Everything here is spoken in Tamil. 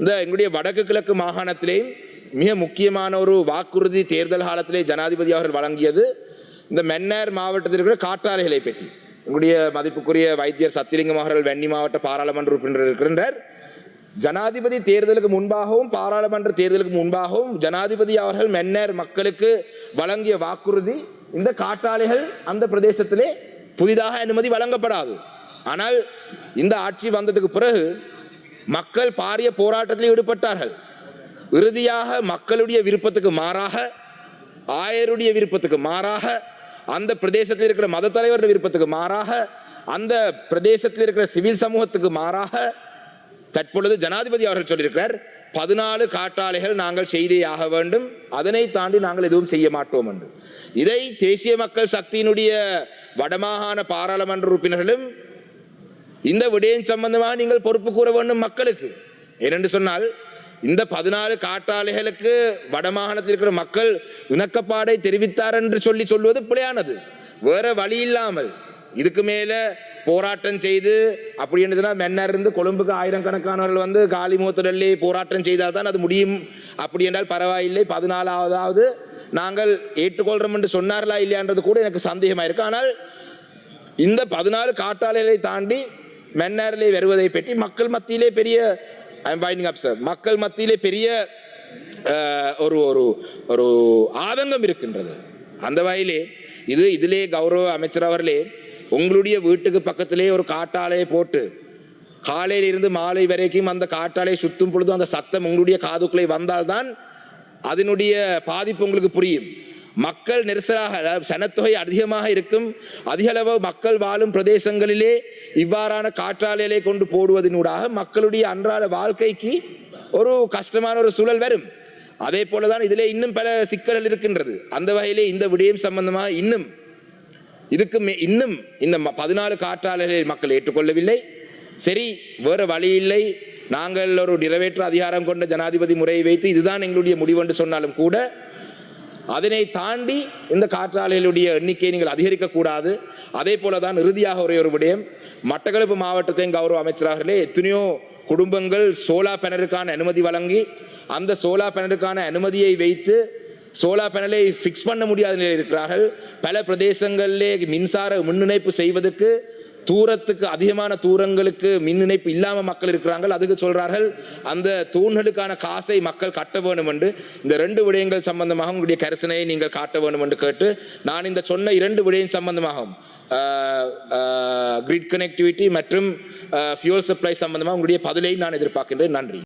இந்த எங்களுடைய வடக்கு கிழக்கு மாகாணத்திலே மிக முக்கியமான ஒரு வாக்குறுதி தேர்தல் காலத்திலே ஜனாதிபதி அவர்கள் வழங்கியது. இந்த மென்னர் மாவட்டத்தில் இருக்கிற காற்றாலைகளை பற்றி. எங்களுடைய மதிப்புக்குரிய வைத்தியர் சத்தியலிங்கம் அவர்கள் வெண்ணி மாவட்ட பாராளுமன்ற உறுப்பினர் இருக்கின்றார். ஜனாதிபதி தேர்தலுக்கு முன்பாகவும் பாராளுமன்ற தேர்தலுக்கு முன்பாகவும் ஜனாதிபதி அவர்கள் மென்னர் மக்களுக்கு வழங்கிய வாக்குறுதி இந்த காற்றாலைகள் அந்த பிரதேசத்திலே புதிதாக அனுமதி வழங்கப்படாது. ஆனால் இந்த ஆட்சி வந்ததுக்கு பிறகு மக்கள் பாரிய போராட்டத்தில் ஈடுபட்டார்கள். இறுதியாக மக்களுடைய விருப்பத்துக்கு மாறாக ஆயருடைய விருப்பத்துக்கு மாறாக அந்த பிரதேசத்தில் இருக்கிற மத தலைவருடைய விருப்பத்துக்கு மாறாக அந்த பிரதேசத்தில் இருக்கிற சிவில் சமூகத்துக்கு மாறாக தற்பொழுது ஜனாதிபதி அவர்கள் சொல்லியிருக்கிறார் பதினாலு காட்டாளிகள் நாங்கள் செய்தே ஆக வேண்டும் அதனை தாண்டி நாங்கள் எதுவும் செய்ய மாட்டோம் என்று. இதை தேசிய மக்கள் சக்தியினுடைய வடமாகாண பாராளுமன்ற உறுப்பினர்களும் இந்த விடயம் சம்பந்தமாக நீங்கள் பொறுப்பு கூற வேண்டும் மக்களுக்கு. ஏனென்று சொன்னால் இந்த பதினாலு காட்டாளிகளுக்கு வடமாகாணத்தில் இருக்கிற மக்கள் இணக்கப்பாடை தெரிவித்தார் என்று சொல்லி சொல்வது பிழையானது. வேற வழி இல்லாமல் இதுக்கு மேல போராட்டம் செய்து அப்படி என்றதுனா மென்னர் இருந்து கொழும்புக்கு ஆயிரக்கணக்கானவர்கள் வந்து காலிமுகத்துடலே போராட்டம் செய்தால் தான் அது முடியும். அப்படி என்றால் பரவாயில்லை பதினாலாவதாவது நாங்கள் ஏற்றுக்கொள்றோம் என்று சொன்னார்களா இல்லையான்றது கூட எனக்கு சந்தேகமாக இருக்குது ஆனால் இந்த பதினாலு காட்டாளிகளை தாண்டி மன்னாரிலே வருவதை பற்றி மக்கள் மத்தியிலே பெரிய ஐம் வைண்டிங் அப் சார் மக்கள் மத்தியிலே பெரிய ஒரு ஒரு ஒரு ஆதங்கம் இருக்கின்றது. அந்த வகையிலே இது இதிலே கௌரவ அமைச்சர் அவர்களே உங்களுடைய வீட்டுக்கு பக்கத்திலே ஒரு காட்டாலையை போட்டு காலையிலிருந்து மாலை வரைக்கும் அந்த காட்டாலையை சுத்தும் பொழுது அந்த சத்தம் உங்களுடைய காதுக்குள்ளே வந்தால்தான் அதனுடைய பாதிப்பு உங்களுக்கு புரியும். மக்கள் நெரிசலாக சனத்தொகை அதிகமாக இருக்கும். அதிகளவு மக்கள் வாழும் பிரதேசங்களிலே இவ்வாறான காற்றாலைகளை கொண்டு போடுவதனூடாக மக்களுடைய அன்றாட வாழ்க்கைக்கு ஒரு கஷ்டமான ஒரு சூழல் வரும். அதே போல தான் இதிலே இன்னும் பல சிக்கல்கள் இருக்கின்றது. அந்த வகையிலே இந்த விடயம் சம்பந்தமாக இன்னும் இதுக்கு இன்னும் இந்த ம- பதினாலு காற்றாலைகளை மக்கள் ஏற்றுக்கொள்ளவில்லை. சரி வேறு வழி இல்லை. நாங்கள் ஒரு நிறைவேற்ற அதிகாரம் கொண்ட ஜனாதிபதி முறையை வைத்து இதுதான் எங்களுடைய முடிவு என்று சொன்னாலும் கூட அதனை தாண்டி இந்த காற்றாலைகளுடைய எண்ணிக்கையை நீங்கள் அதிகரிக்கக்கூடாது. அதே போல தான் இறுதியாக ஒரே ஒரு விடயம். மட்டக்களப்பு மாவட்டத்தின் கௌரவ அமைச்சராகலே எத்தனையோ குடும்பங்கள் சோலா பேனருக்கான அனுமதி வழங்கி அந்த சோலா பேனருக்கான அனுமதியை வைத்து சோலா பேனலை ஃபிக்ஸ் பண்ண முடியாத நிலையில் இருக்கிறார்கள். பல பிரதேசங்களிலே மின்சார மின் இணைப்பு செய்வதற்கு தூரத்துக்கு அதிகமான தூரங்களுக்கு மின் இணைப்பு இல்லாமல் மக்கள் இருக்கிறார்கள். அதுக்கு சொல்கிறார்கள் அந்த தூண்களுக்கான காசை மக்கள் கட்ட வேண்டும் என்று. இந்த ரெண்டு விடயங்கள் சம்பந்தமாக உங்களுடைய கரிசனையை நீங்கள் காட்ட வேண்டும் என்று கேட்டு நான் இந்த சொன்ன இரண்டு விடயம் சம்பந்தமாகவும் கிரிட் கனெக்டிவிட்டி மற்றும் ஃபியூல் சப்ளை சம்பந்தமாக உங்களுடைய பதிலை நான் எதிர்பார்க்கின்றேன். நன்றி.